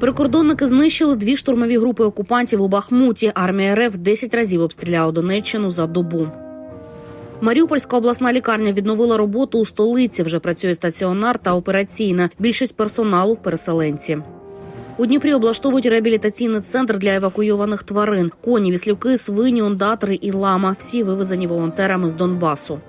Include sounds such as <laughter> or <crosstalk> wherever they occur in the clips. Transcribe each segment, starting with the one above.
Прикордонники знищили дві штурмові групи окупантів у Бахмуті. Армія РФ 10 разів обстріляла Донеччину за добу. Маріупольська обласна лікарня відновила роботу у столиці. Вже працює стаціонар та операційна. Більшість персоналу переселенці. У Дніпрі облаштовують реабілітаційний центр для евакуйованих тварин. Коні, віслюки, свині, ондатри і лама. Всі вивезені волонтерами з Донбасу.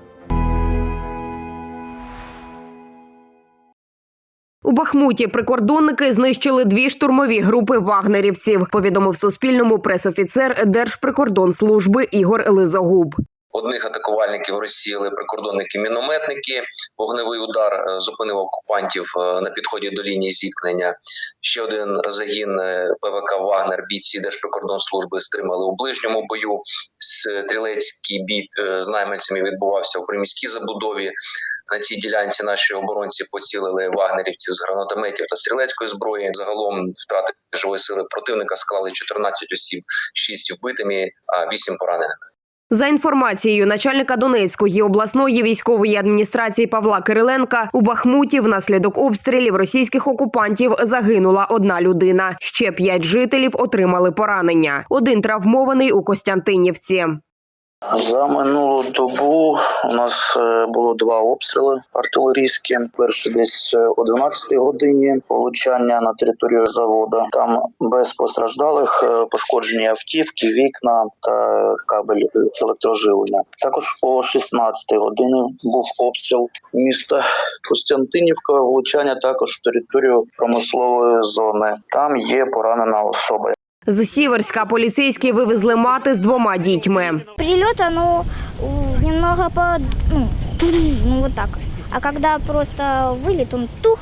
У Бахмуті прикордонники знищили дві штурмові групи вагнерівців. Повідомив Суспільному пресофіцер Держприкордонслужби Ігор Лизогуб. Одних атакувальників розсіяли прикордонники-мінометники. Вогневий удар е, зупинив окупантів е, на підході до лінії зіткнення. Ще один загін е, ПВК Вагнер бійці Держприкордонслужби стримали у ближньому бою. Стрілецький бій з найманцями відбувався у приміській забудові. На цій ділянці наші оборонці поцілили вагнерівців з гранатометів та стрілецької зброї. Загалом втрати живої сили противника склали 14 осіб, 6 вбитими, а 8 пораненими. За інформацією начальника Донецької обласної військової адміністрації Павла Кириленка, у Бахмуті внаслідок обстрілів російських окупантів загинула одна людина. Ще п'ять жителів отримали поранення. Один травмований у Костянтинівці. За минулу добу у нас е, було два обстріли артилерійські. Перший десь е, о 12 годині влучання на територію заводу. Там без постраждалих е, пошкоджені автівки, вікна та кабель електроживлення. Також о 16 годині був обстріл міста Костянтинівка. Влучання також в територію промислової зони. Там є поранена особа. З Сіверська поліцейські вивезли мати з двома дітьми. Прилет, оно немного по... Ну, ну, вот так. А коли просто виліт, он тух,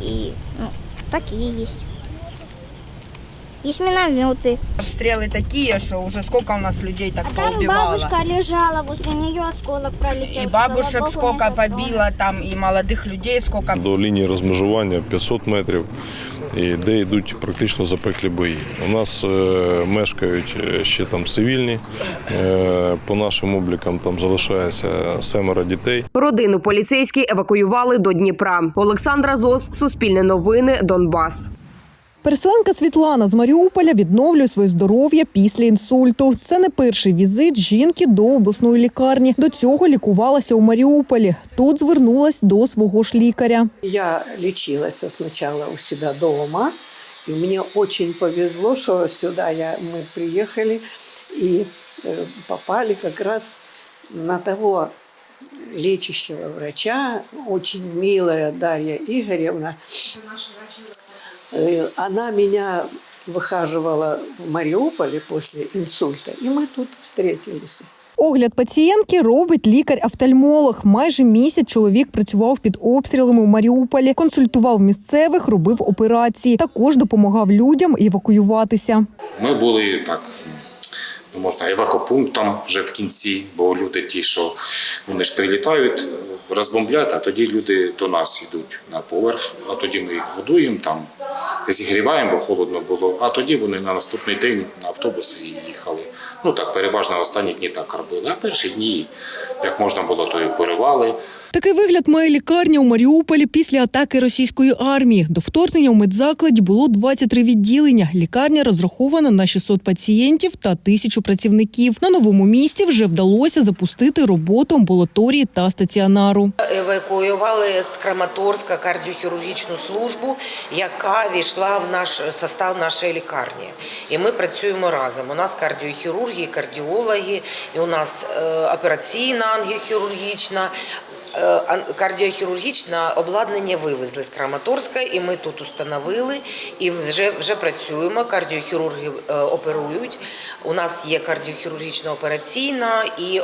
і ну, такие есть Есть минометы. Обстрелы такие, что уже сколько у нас людей так А там поубивало. бабушка лежала, возле нее осколок пролетел. И бабушек Слава Богу, сколько не затронуло. побило там, и молодых людей сколько. До лінії розмежування 500 метрів, і де йдуть практично запеклі бої. У нас е, мешкають е, ще там цивільні. Е, по нашим облікам там залишається семеро дітей. Родину поліцейські евакуювали до Дніпра. Олександра Зос, Суспільне новини, Донбас. Переселенка Світлана з Маріуполя відновлює своє здоров'я після інсульту. Це не перший візит жінки до обласної лікарні. До цього лікувалася у Маріуполі. Тут звернулась до свого ж лікаря. Я лечилась сначала у себя дома, и мне очень повезло, что сюда я, мы приехали и э, попали как раз на того лечащего врача, очень милая Дарья Игоревна. Э, Она меня выхаживала в Мариуполе после инсульта, и мы тут встретились. Огляд пацієнтки робить лікар-офтальмолог. Майже місяць чоловік працював під обстрілами у Маріуполі, консультував місцевих, робив операції. Також допомагав людям евакуюватися. Ми були так. Ну, можна евакопунктом вже в кінці, бо люди ті, що вони ж прилітають, розбомблять, а тоді люди до нас йдуть на поверх, а тоді ми їх годуємо, там зігріваємо, бо холодно було. А тоді вони на наступний день на автобуси їхали. Ну так, переважно останні дні так робили. А перші дні, як можна було, то і поривали. Такий вигляд має лікарня у Маріуполі після атаки російської армії. До вторгнення у медзакладі було 23 відділення. Лікарня розрахована на 600 пацієнтів та тисячу працівників. На новому місці вже вдалося запустити роботу амбулаторії та стаціонару. Евакуювали з Краматорська кардіохірургічну службу, яка війшла в наш состав нашої лікарні. І ми працюємо разом. У нас кардіохірурги, кардіологи, і у нас е, операційна ангіохірургічна. Е, Кардіохірургічне обладнання вивезли з Краматорська, і ми тут установили і вже, вже працюємо. Кардіохірурги е, оперують. У нас є кардіохірургічна операційна, і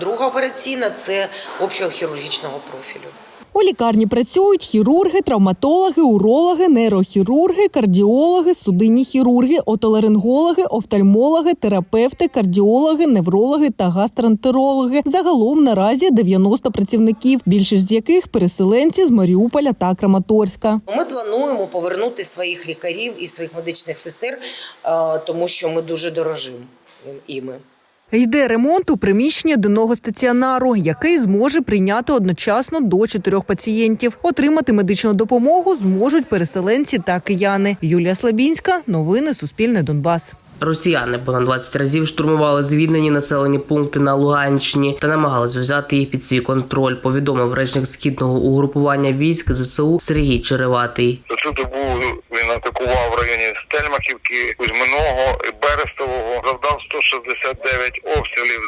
друга операційна це общого хірургічного профілю. У лікарні працюють хірурги, травматологи, урологи, нейрохірурги, кардіологи, судинні хірурги, отоларингологи, офтальмологи, терапевти, кардіологи, неврологи та гастроентерологи. Загалом наразі 90 працівників, більшість з яких переселенці з Маріуполя та Краматорська. Ми плануємо повернути своїх лікарів і своїх медичних сестер, е, тому що ми дуже дорожимо іми. Йде ремонт у приміщенні денного стаціонару, який зможе прийняти одночасно до чотирьох пацієнтів. Отримати медичну допомогу зможуть переселенці та кияни. Юлія Слабінська, новини Суспільне Донбас. Росіяни понад 20 разів штурмували звільнені населені пункти на Луганщині та намагалися взяти їх під свій контроль. Повідомив речник східного угрупування військ ЗСУ Сергій Череватий. Цю добу він атакував в районі Стельмахівки, Кузьминого Берестового. Завдав 169 обстрілів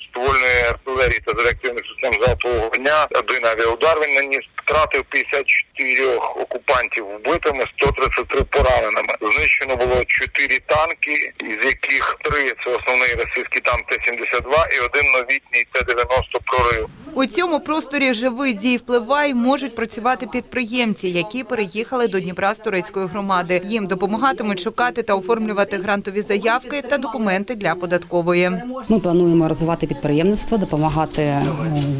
з ствольної артилерії та з реактивних систем залпового вогня. Один авіаудар він наніс. Втратив 54 окупантів вбитими, 133 пораненими. Знищено було 4 танки, із яких 3 – це основний російський танк Т-72 і один новітній Т-90 прорив. У цьому просторі живий дій впливай можуть працювати підприємці, які переїхали до Дніпра з турецької громади. Їм допомагатимуть шукати та оформлювати грантові заявки та документи для податкової. Ми плануємо розвивати підприємництво, допомагати е,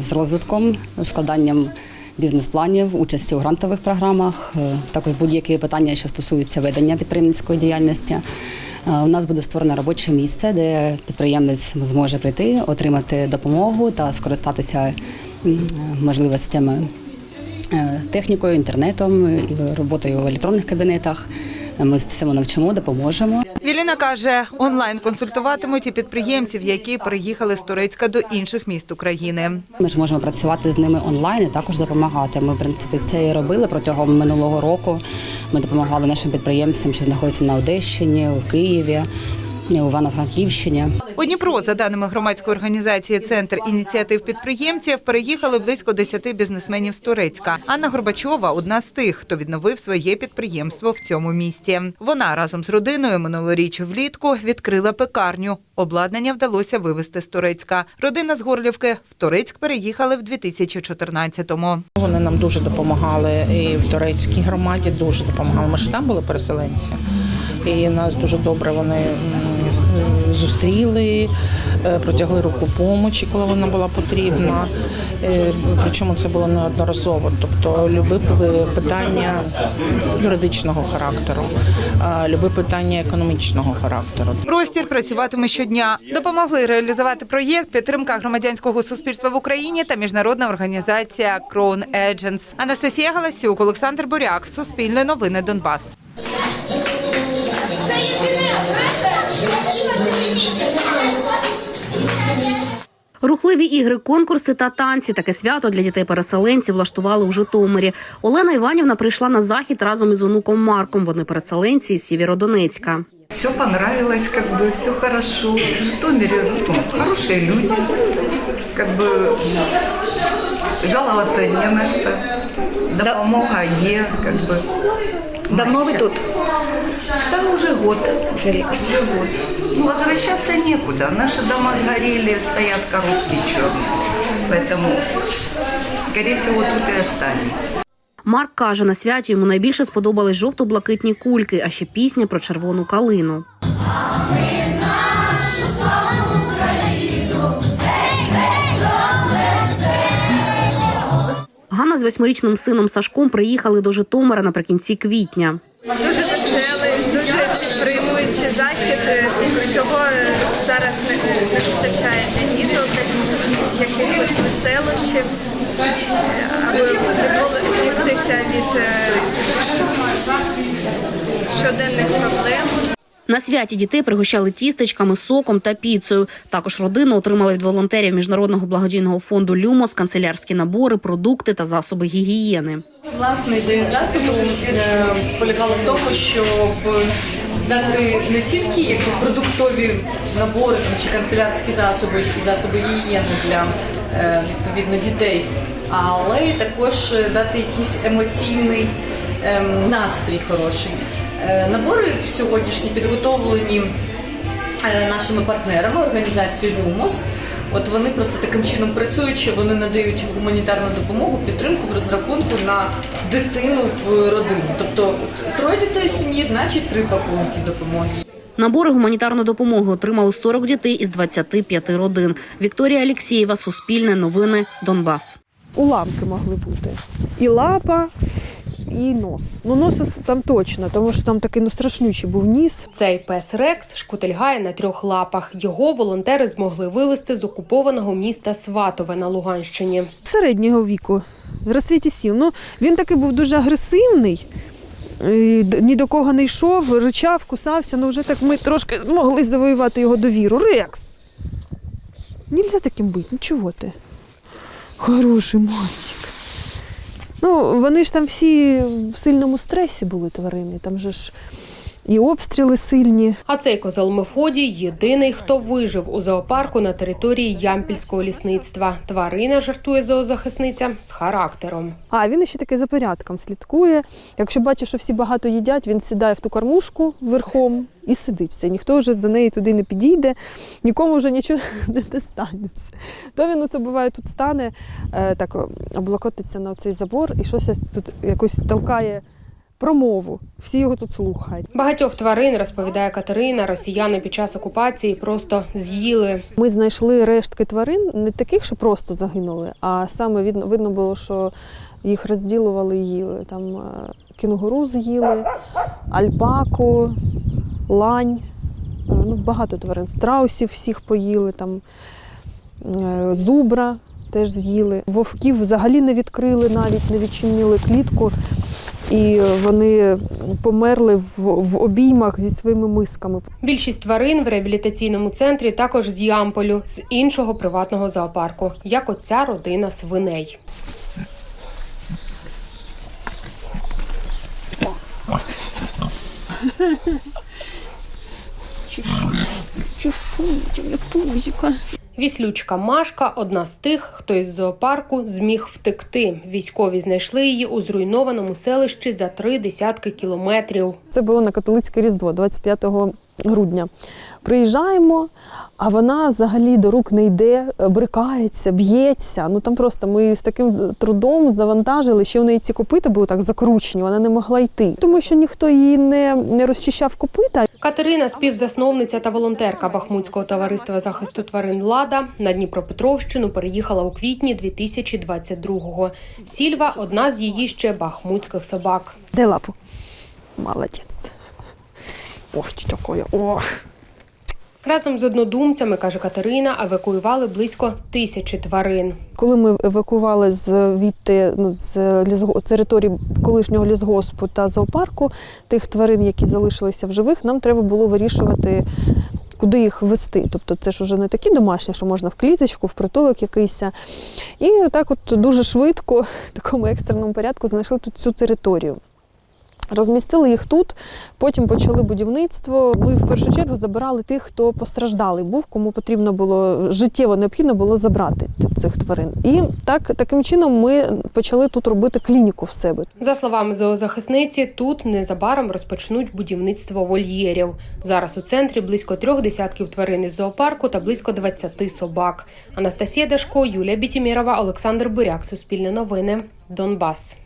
з розвитком, складанням бізнес-планів, участі у грантових програмах, е, також будь-які питання, що стосуються ведення підприємницької діяльності. Е, У нас буде створено робоче місце, де підприємець зможе прийти, отримати допомогу та скористатися можливостями е, технікою, інтернетом, роботою в електронних кабінетах. Ми цьому навчимо, допоможемо. Віліна каже, онлайн консультуватимуть і підприємців, які переїхали з Турецька до інших міст України. Ми ж можемо працювати з ними онлайн і також допомагати. Ми, в принципі, це і робили протягом минулого року. Ми допомагали нашим підприємцям, що знаходяться на Одещині, у Києві, Івано-Франківщині. У Дніпро, за даними громадської організації Центр ініціатив підприємців, переїхали близько 10 бізнесменів з Турецька. Анна Горбачова одна з тих, хто відновив своє підприємство в цьому місті. Вона разом з родиною минулоріч влітку відкрила пекарню. Обладнання вдалося вивезти з Турецька. Родина з Горлівки в Турецьк переїхали в 2014-му. Вони нам дуже допомагали і в турецькій громаді дуже допомагали. Ми ж там були переселенці. І нас дуже добре вони зустріли, е, протягли руку помочі, коли вона була потрібна. Е, Причому це було неодноразово. Тобто, любе питання юридичного характеру, а, любе питання економічного характеру. Простір працюватиме щодня. Допомогли реалізувати проєкт підтримка громадянського суспільства в Україні та міжнародна організація Crown Agents. Анастасія Галасюк, Олександр Буряк, Суспільне новини Донбас. Рухливі ігри, конкурси та танці. Таке свято для дітей-переселенців влаштували у Житомирі. Олена Іванівна прийшла на захід разом із онуком Марком. Вони переселенці із Сєвєродонецька. Все понравилось, как бы все хорошо. В Житомире ну, хорошие люди, как бы жаловаться не на что. Допомога є, как бы. Давно вы тут? Да уже год. Уже год. Ну, возвращаться некуда. Наши дома сгорели, стоят коробки черные. Поэтому, скорее всего, тут и останемся. Марк каже, на святі йому найбільше сподобались жовто-блакитні кульки, а ще пісня про червону калину. Ганна з восьмирічним сином Сашком приїхали до Житомира наприкінці квітня. Дуже дуже підтримуючий захід. Цього зараз не, не вистачає для діток, якихось веселощів, аби відволіктися від е, щоденних проблем. На святі дітей пригощали тістечками, соком та піцею. Також родина отримала від волонтерів міжнародного благодійного фонду Люмос канцелярські набори, продукти та засоби гігієни. Власне ідея заходу е, полягала в тому, щоб дати не тільки як продуктові набори там, чи канцелярські засоби і засоби гігієни для е, відповідно дітей, але й також дати якийсь емоційний ем, настрій хороший. Е, Набори сьогоднішні підготовлені е, нашими партнерами організацією Люмос. От вони просто таким чином працюючи, вони надають гуманітарну допомогу, підтримку в розрахунку на дитину в родині. Тобто троє дітей в сім'ї, значить три пакунки допомоги. Набори гуманітарної допомоги отримали 40 дітей із 25 родин. Вікторія Алєксєєва, Суспільне новини, Донбас. Уламки могли бути. І лапа, і нос. Ну носа там точно, тому що там такий ну страшнючий був ніс. Цей пес Рекс шкутильгає на трьох лапах. Його волонтери змогли вивезти з окупованого міста Сватове на Луганщині. середнього віку, в розсвіті сіл. Ну, він такий був дуже агресивний, ні до кого не йшов, ричав, кусався. Ну вже так ми трошки змогли завоювати його довіру. Рекс! Нельзя таким бути, ну чого ти? Хороший мальчик. Ну, вони ж там всі в сильному стресі були тварини. Там же ж і обстріли сильні. А цей козел Мефодій єдиний, хто вижив у зоопарку на території Ямпільського лісництва. Тварина жартує зоозахисниця з характером. А він ще таки за порядком слідкує. Якщо бачить, що всі багато їдять, він сідає в ту кормушку верхом і сидить. Все. Ніхто вже до неї туди не підійде, нікому вже нічого <laughs> не достанеться. То він оце буває тут стане, е, так облокотиться на цей забор і щось тут якось толкає промову. Всі його тут слухають. Багатьох тварин розповідає Катерина. Росіяни під час окупації просто з'їли. Ми знайшли рештки тварин, не таких, що просто загинули, а саме видно, видно було, що їх розділували і їли. Там е, кінгуру з'їли, альпаку, лань, е, ну, багато тварин. Страусів всіх поїли, там, е, зубра теж з'їли. Вовків взагалі не відкрили навіть, не відчинили клітку. І вони померли в, в обіймах зі своїми мисками. Більшість тварин в реабілітаційному центрі також з Ямполю, з іншого приватного зоопарку, як оця родина свиней. Віслючка Машка одна з тих, хто із зоопарку зміг втекти. Військові знайшли її у зруйнованому селищі за три десятки кілометрів. Це було на католицьке Різдво, 25 грудня. Приїжджаємо, а вона взагалі до рук не йде, брикається, б'ється. Ну там просто ми з таким трудом завантажили, ще в неї ці копита були так закручені, вона не могла йти. Тому що ніхто її не, не розчищав копита. Катерина, співзасновниця та волонтерка Бахмутського товариства захисту тварин Лада на Дніпропетровщину переїхала у квітні 2022-го. Сільва одна з її ще бахмутських собак. Де лапу? Молодець. Ох, чокоя, ох. Разом з однодумцями, каже Катерина, евакуювали близько тисячі тварин. Коли ми евакували звідти ну, з лісго- території колишнього лісгоспу та зоопарку тих тварин, які залишилися в живих, нам треба було вирішувати, куди їх вести. Тобто це ж уже не такі домашні, що можна в кліточку, в притулок якийсь. І так от дуже швидко, в такому екстреному порядку, знайшли тут цю територію. Розмістили їх тут, потім почали будівництво. Ми в першу чергу забирали тих, хто постраждалий був, кому потрібно було життєво необхідно було забрати цих тварин. І так таким чином ми почали тут робити клініку в себе. За словами зоозахисниці, тут незабаром розпочнуть будівництво вольєрів. Зараз у центрі близько трьох десятків тварин із зоопарку та близько 20 собак. Анастасія Дашко, Юлія Бітімірова, Олександр Буряк. Суспільне новини. Донбас.